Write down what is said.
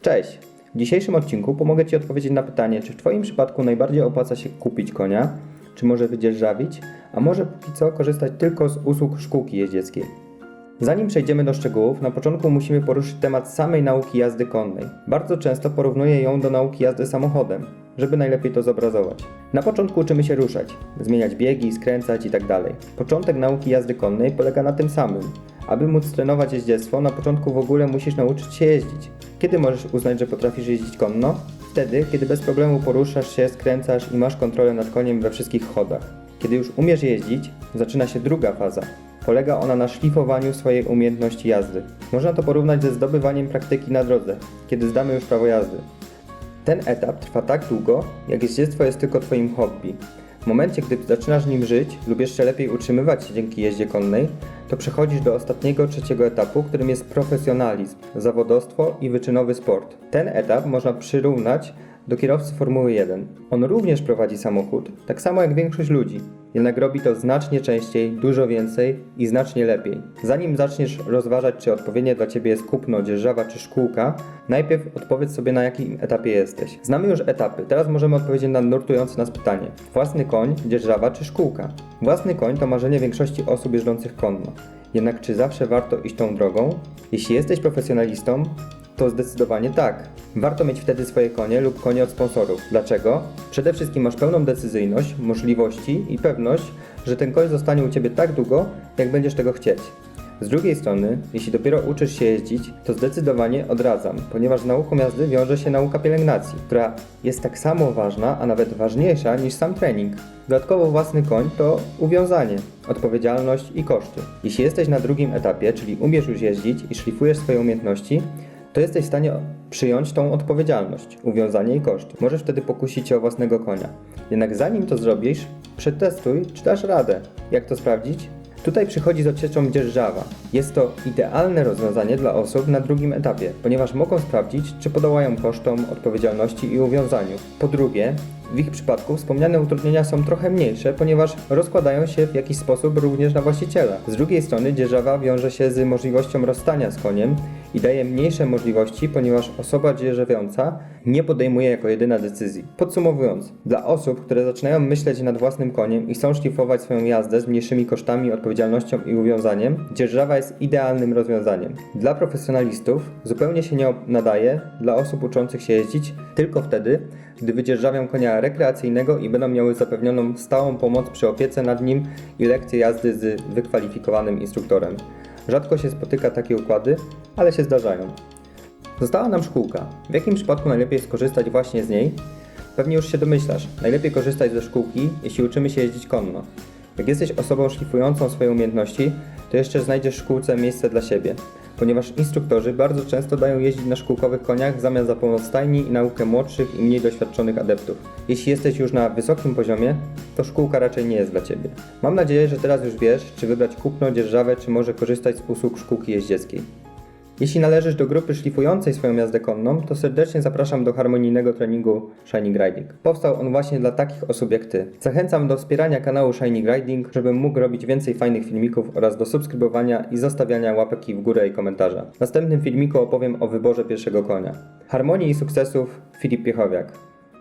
Cześć! W dzisiejszym odcinku pomogę Ci odpowiedzieć na pytanie, czy w Twoim przypadku najbardziej opłaca się kupić konia, czy może wydzierżawić, a może póki co korzystać tylko z usług szkółki jeździeckiej. Zanim przejdziemy do szczegółów, na początku musimy poruszyć temat samej nauki jazdy konnej. Bardzo często porównuję ją do nauki jazdy samochodem, żeby najlepiej to zobrazować. Na początku uczymy się ruszać, zmieniać biegi, skręcać itd. Początek nauki jazdy konnej polega na tym samym. Aby móc trenować jeździectwo, na początku w ogóle musisz nauczyć się jeździć. Kiedy możesz uznać, że potrafisz jeździć konno? Wtedy, kiedy bez problemu poruszasz się, skręcasz i masz kontrolę nad koniem we wszystkich chodach. Kiedy już umiesz jeździć, zaczyna się druga faza. Polega ona na szlifowaniu swojej umiejętności jazdy. Można to porównać ze zdobywaniem praktyki na drodze, kiedy zdamy już prawo jazdy. Ten etap trwa tak długo, jak jeździectwo jest tylko Twoim hobby. W momencie, gdy zaczynasz nim żyć lub jeszcze lepiej utrzymywać się dzięki jeździe konnej, to przechodzisz do ostatniego, trzeciego etapu, którym jest profesjonalizm, zawodostwo i wyczynowy sport. Ten etap można przyrównać do kierowcy Formuły 1. On również prowadzi samochód, tak samo jak większość ludzi, jednak robi to znacznie częściej, dużo więcej i znacznie lepiej. Zanim zaczniesz rozważać, czy odpowiednie dla Ciebie jest kupno, dzierżawa czy szkółka, najpierw odpowiedz sobie na jakim etapie jesteś. Znamy już etapy, teraz możemy odpowiedzieć na nurtujące nas pytanie. Własny koń, dzierżawa czy szkółka? Własny koń to marzenie większości osób jeżdżących konno. Jednak czy zawsze warto iść tą drogą? Jeśli jesteś profesjonalistą, to zdecydowanie tak. Warto mieć wtedy swoje konie lub konie od sponsorów. Dlaczego? Przede wszystkim masz pełną decyzyjność, możliwości i pewność, że ten koń zostanie u Ciebie tak długo, jak będziesz tego chcieć. Z drugiej strony, jeśli dopiero uczysz się jeździć, to zdecydowanie odradzam, ponieważ z nauką jazdy wiąże się nauka pielęgnacji, która jest tak samo ważna, a nawet ważniejsza niż sam trening. Dodatkowo własny koń to uwiązanie, odpowiedzialność i koszty. Jeśli jesteś na drugim etapie, czyli umiesz już jeździć i szlifujesz swoje umiejętności, to jesteś w stanie przyjąć tą odpowiedzialność, uwiązanie i koszty. Możesz wtedy pokusić się o własnego konia. Jednak zanim to zrobisz, przetestuj, czy dasz radę. Jak to sprawdzić? Tutaj przychodzi z odsieczą dzierżawa. Jest to idealne rozwiązanie dla osób na drugim etapie, ponieważ mogą sprawdzić, czy podołają kosztom, odpowiedzialności i uwiązaniu. Po drugie, w ich przypadku wspomniane utrudnienia są trochę mniejsze, ponieważ rozkładają się w jakiś sposób również na właściciela. Z drugiej strony dzierżawa wiąże się z możliwością rozstania z koniem i daje mniejsze możliwości, ponieważ osoba dzierżawiąca nie podejmuje jako jedyna decyzji. Podsumowując, dla osób, które zaczynają myśleć nad własnym koniem i chcą szlifować swoją jazdę z mniejszymi kosztami, odpowiedzialnością i uwiązaniem, dzierżawa jest idealnym rozwiązaniem. Dla profesjonalistów zupełnie się nie nadaje, dla osób uczących się jeździć tylko wtedy, gdy wydzierżawią konia rekreacyjnego i będą miały zapewnioną stałą pomoc przy opiece nad nim i lekcje jazdy z wykwalifikowanym instruktorem. Rzadko się spotyka takie układy, ale się zdarzają. Została nam szkółka. W jakim przypadku najlepiej skorzystać właśnie z niej? Pewnie już się domyślasz. Najlepiej korzystać ze szkółki, jeśli uczymy się jeździć konno. Jak jesteś osobą szlifującą swoje umiejętności, to jeszcze znajdziesz w szkółce miejsce dla siebie, ponieważ instruktorzy bardzo często dają jeździć na szkółkowych koniach w zamian za pomoc stajni i naukę młodszych i mniej doświadczonych adeptów. Jeśli jesteś już na wysokim poziomie, to szkółka raczej nie jest dla Ciebie. Mam nadzieję, że teraz już wiesz, czy wybrać kupno, dzierżawę, czy może korzystać z usług szkółki jeździeckiej. Jeśli należysz do grupy szlifującej swoją jazdę konną, to serdecznie zapraszam do harmonijnego treningu Shining Riding. Powstał on właśnie dla takich osób jak Ty. Zachęcam do wspierania kanału Shining Riding, żebym mógł robić więcej fajnych filmików oraz do subskrybowania i zostawiania łapek w górę i komentarza. W następnym filmiku opowiem o wyborze pierwszego konia. Harmonii i sukcesów Filip Piechowiak.